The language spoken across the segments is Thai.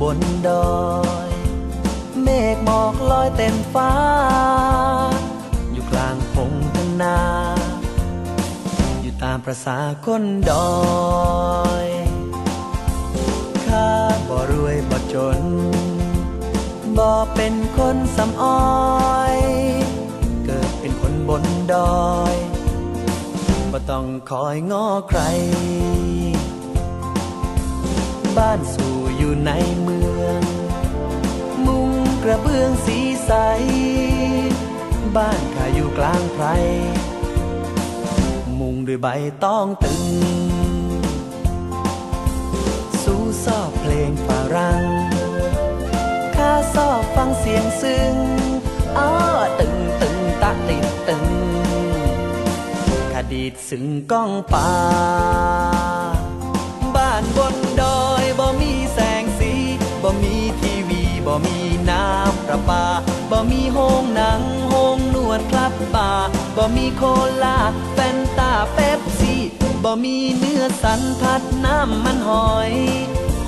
บนดอย เมฆหมอกลอยเต็มฟ้า อยู่กลางพงทนา อยู่ตามประษาคนดอยข้าบ่รวยบ่จน บ่เป็นคนสำอ้อย เกิดเป็นคนบนดอย บ่ต้องคอยง้อใคร บ้านสู่อยู่ในเมือง มุงกระเบื้องสีใส บ้านข้าอยู่กลางไพรมุงด้วยใบตองตึง สู้ซอบเพลงฝรั่งข้าชอบฟังเสียงซึ้งอ้อตึงตึงตะติดตึงคดีดซึ้งก้องป่า ประปาบ่มีโฮงหนังโฮงนวดคลับป่าบ่มีโคลาแฟนตาเป๊ปซี่บ่มีเนื้อสันผัดน้ำมันหอย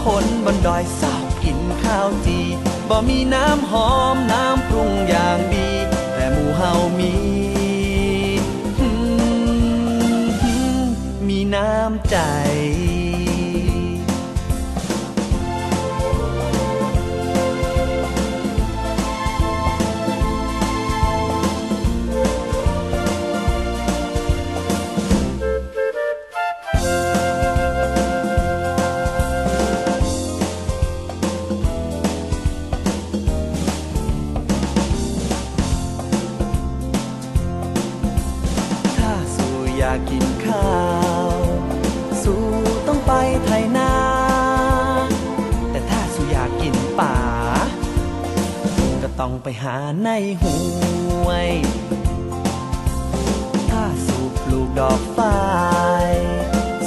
คนบนดอยสาวกินข้าวจีบ่มีน้ำหอมน้ำปรุงอย่างดี แต่หมู่เฮามีมีน้ำใจ อยากกินข้าว สู่ต้องไปไทยนา แต่ถ้าสู่อยากกินป่า ก็ต้องไปหาในห้วย ถ้าสู่ปลูกดอกฝ้าย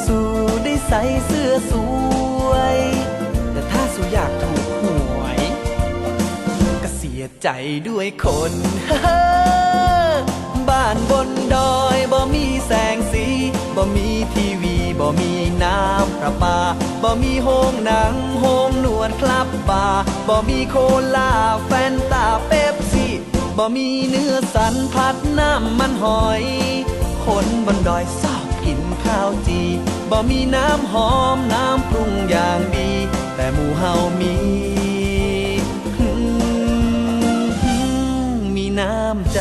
สู่ได้ใส่เสื้อสวย แต่ถ้าสู่อยากถูกหวย ก็เสียใจด้วยคนบ้านบนดอย บ่มีน้ำประปาบ่มีโฮงหนังโฮงนวดคลับป่าบ่มีโคลาแฟนตาเป๊ปซี่บ่มีเนื้อสันผัดน้ำมันหอย คนบนดอยชอบกินข้าวจีบ่มีน้ำหอมน้ำปรุงอย่างดี แต่หมู่เฮามีมีน้ำใจ